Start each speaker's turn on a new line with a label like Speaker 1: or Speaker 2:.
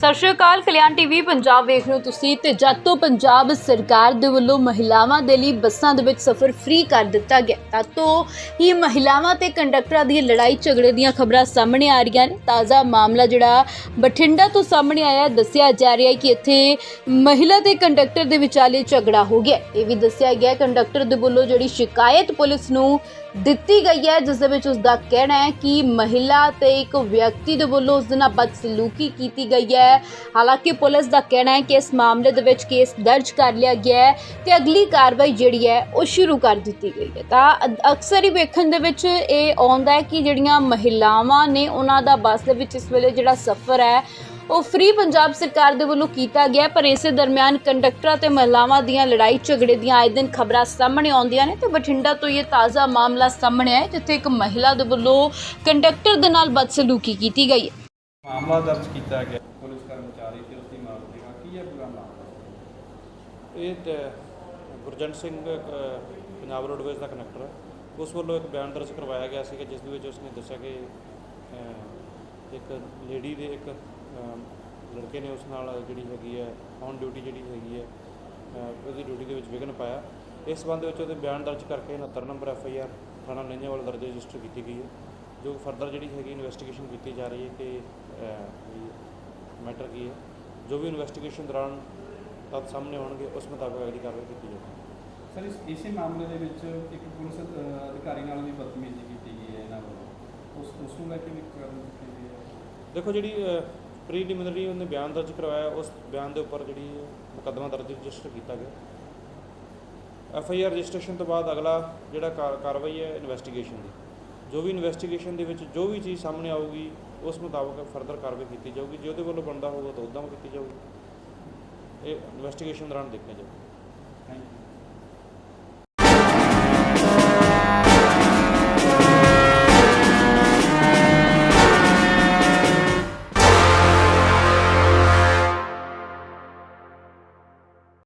Speaker 1: ਸਤਿ ਸ਼੍ਰੀ ਅਕਾਲ, ਕਲਿਆਣ ਟੀਵੀ ਪੰਜਾਬ ਵੇਖ ਰਹੇ ਹੋ ਤੁਸੀਂ ਤੇ ਜਦ ਤੋਂ ਪੰਜਾਬ ਸਰਕਾਰ ਦੇ ਵੱਲੋਂ ਮਹਿਲਾਵਾਂ ਦੇ ਲਈ ਬੱਸਾਂ ਦੇ ਵਿੱਚ ਸਫ਼ਰ ਫ੍ਰੀ ਕਰ ਦਿੱਤਾ ਗਿਆ, ਤਦ ਤੋਂ ਹੀ ਮਹਿਲਾਵਾਂ ਤੇ ਕੰਡਕਟਰਾਂ ਦੀ ਲੜਾਈ ਝਗੜੇ ਦੀਆਂ ਖਬਰਾਂ ਸਾਹਮਣੇ ਆ ਰਹੀਆਂ ਨੇ। ਤਾਜ਼ਾ ਮਾਮਲਾ ਜਿਹੜਾ ਬਠਿੰਡਾ ਤੋਂ ਸਾਹਮਣੇ ਆਇਆ, ਦੱਸਿਆ ਜਾ ਰਿਹਾ ਹੈ ਕਿ ਇੱਥੇ ਮਹਿਲਾ ਤੇ ਕੰਡਕਟਰ ਦੇ ਵਿਚਾਲੇ ਝਗੜਾ ਹੋ ਗਿਆ। ਇਹ ਵੀ ਦੱਸਿਆ ਗਿਆ ਕੰਡਕਟਰ ਦੇ ਵੱਲੋਂ ਜਿਹੜੀ ਸ਼ਿਕਾਇਤ ਪੁਲਿਸ ਨੂੰ ਦਿੱਤੀ ਗਈ ਹੈ, ਜਿਸ ਦੇ ਵਿੱਚ ਉਸ ਦਾ ਕਹਿਣਾ ਹੈ ਕਿ ਮਹਿਲਾ ਤੇ ਇੱਕ ਵਿਅਕਤੀ ਦੇ ਵੱਲੋਂ ਉਸ ਨਾਲ ਬਦਸਲੂਕੀ ਕੀਤੀ ਗਈ ਹੈ। ਹਾਲਾਂਕਿ ਪੁਲਿਸ ਦਾ ਕਹਿਣਾ ਹੈ ਕਿ ਇਸ ਮਾਮਲੇ ਦੇ ਵਿੱਚ ਕੇਸ ਦਰਜ ਕਰ ਲਿਆ ਗਿਆ ਹੈ ਤੇ ਅਗਲੀ ਕਾਰਵਾਈ ਜਿਹੜੀ ਹੈ, ਉਹ ਸ਼ੁਰੂ ਕਰ ਦਿੱਤੀ ਗਈ ਹੈ। ਤਾਂ ਅਕਸਰ ਹੀ ਵੇਖਣ ਦੇ ਵਿੱਚ ਇਹ ਆਉਂਦਾ ਹੈ ਕਿ ਜਿਹੜੀਆਂ ਮਹਿਲਾਵਾਂ ਨੇ ਉਹਨਾਂ ਦਾ ਬੱਸ ਦੇ ਵਿੱਚ ਇਸ ਵੇਲੇ ਜਿਹੜਾ ਸਫ਼ਰ ਹੈ ਉਹ ਫ੍ਰੀ ਪੰਜਾਬ ਸਰਕਾਰ ਦੇ ਵੱਲੋਂ ਕੀਤਾ ਗਿਆ ਪਰ ਇਸੇ ਦਰਮਿਆਨ ਕੰਡਕਟਰਾਂ ਤੇ ਮਹਿਲਾਵਾਂ ਦੀਆਂ ਲੜਾਈ ਝਗੜੇ ਦੀਆਂ ਆਏ ਦਿਨ ਖਬਰਾਂ ਸਾਹਮਣੇ ਆਉਂਦੀਆਂ ਨੇ ਤੇ ਬਠਿੰਡਾ ਤੋਂ ਇਹ ਤਾਜ਼ਾ ਮਾਮਲਾ ਸਾਹਮਣੇ ਆਇਆ ਜਿੱਥੇ ਇੱਕ ਮਹਿਲਾ ਦੇ ਵੱਲੋਂ ਕੰਡਕਟਰ ਦੇ ਨਾਲ ਬਦਸਲੂਕੀ ਕੀਤੀ ਗਈ ਹੈ।
Speaker 2: ਮਾਮਲਾ ਦਰਜ ਕੀਤਾ ਗਿਆ। ਪੁਲਿਸ ਕਰਮਚਾਰੀ ਤੇ ਉਸਦੀ ਮਾਲਕਾ ਕੀ ਹੈ ਪੂਰਾ ਮਾਮਲਾ?
Speaker 3: ਇਹ ਤੇ ਗੁਰਜੰਟ ਸਿੰਘ ਪੰਜਾਬ ਰੋਡਵੇਜ਼ ਦਾ ਕਨੈਕਟਰ ਹੈ। ਉਸ ਵੱਲੋਂ ਇੱਕ ਬਿਆਨ ਦਰਜ ਕਰਵਾਇਆ ਗਿਆ ਸੀਗਾ ਜਿਸ ਦੇ ਵਿੱਚ ਉਸਨੇ ਦੱਸਿਆ ਕਿ ਇੱਕ ਲੇਡੀ ਦੇ ਇੱਕ ਲੜਕੇ ਨੇ ਉਸ ਨਾਲ ਜਿਹੜੀ ਹੈਗੀ ਹੈ ਔਨ ਡਿਊਟੀ ਜਿਹੜੀ ਹੈਗੀ ਹੈ ਉਹਦੀ ਡਿਊਟੀ ਦੇ ਵਿੱਚ ਵਿਘਨ ਪਾਇਆ। ਇਸ ਸੰਬੰਧ ਵਿੱਚ ਉਹਦੇ ਬਿਆਨ ਦਰਜ ਕਰਕੇ 69 ਨੰਬਰ ਐਫ ਆਈ ਆਰ ਥਾਣਾ ਨੰਜੇਵਾਲ ਦਰਜ ਰਜਿਸਟਰ ਕੀਤੀ ਗਈ ਹੈ, ਜੋ ਫਰਦਰ ਜਿਹੜੀ ਹੈਗੀ ਇਨਵੈਸਟੀਗੇਸ਼ਨ ਕੀਤੀ ਜਾ ਰਹੀ ਹੈ ਕਿ ਮੈਟਰ ਕੀ ਹੈ। ਜੋ ਵੀ ਇਨਵੈਸਟੀਗੇਸ਼ਨ ਦੌਰਾਨ ਤੱਥ ਸਾਹਮਣੇ ਆਉਣਗੇ, ਉਸ ਮੁਤਾਬਕ ਅਗਲੀ ਕਾਰਵਾਈ ਕੀਤੀ ਜਾਵੇਗੀ
Speaker 2: ਸਰ, ਇਸ ਇਸੇ ਮਾਮਲੇ ਦੇ ਵਿੱਚ ਇੱਕ ਪੁਲਿਸ ਅਧਿਕਾਰੀ ਨਾਲ ਵੀ ਬਦਤਮੀਜ਼ੀ ਕੀਤੀ ਗਈ ਹੈ ਇਹਨਾਂ ਵੱਲੋਂ ਉਸ ਉਸ ਨੂੰ ਲੈ ਕੇ ਵੀ ਕਾਰਵਾਈ ਕੀਤੀ ਗਈ ਹੈ
Speaker 3: ਦੇਖੋ ਜਿਹੜੀ ਪ੍ਰੀਲਿਮਿਨਰੀ ਉਹਨੇ ਬਿਆਨ ਦਰਜ ਕਰਵਾਇਆ, ਉਸ ਬਿਆਨ ਦੇ ਉੱਪਰ ਜਿਹੜੀ ਮੁਕੱਦਮਾ ਦਰਜ ਰਜਿਸਟਰ ਕੀਤਾ ਗਿਆ। ਐਫ ਆਈ ਆਰ ਰਜਿਸਟ੍ਰੇਸ਼ਨ ਤੋਂ ਬਾਅਦ ਅਗਲਾ ਜਿਹੜਾ ਕਾਰ- ਕਾਰਵਾਈ ਹੈ ਇਨਵੈਸਟੀਗੇਸ਼ਨ ਦੀ। ਜੋ ਵੀ ਇਨਵੈਸਟੀਗੇਸ਼ਨ ਦੇ ਵਿੱਚ ਜੋ ਵੀ ਚੀਜ਼ ਸਾਹਮਣੇ ਆਊਗੀ, ਉਸ ਮੁਤਾਬਕ ਫਰਦਰ ਕਾਰਵਾਈ ਕੀਤੀ ਜਾਊਗੀ। ਜੇ ਉਹਦੇ ਵੱਲੋਂ ਬਣਦਾ ਹੋਊਗਾ ਤਾਂ ਉੱਦਾਂ ਕੀਤੀ ਜਾਊਗੀ। ਇਹ ਇਨਵੈਸਟੀਗੇਸ਼ਨ ਦੌਰਾਨ ਦੇਖਿਆ ਜਾਊਗਾ।
Speaker 2: Thank you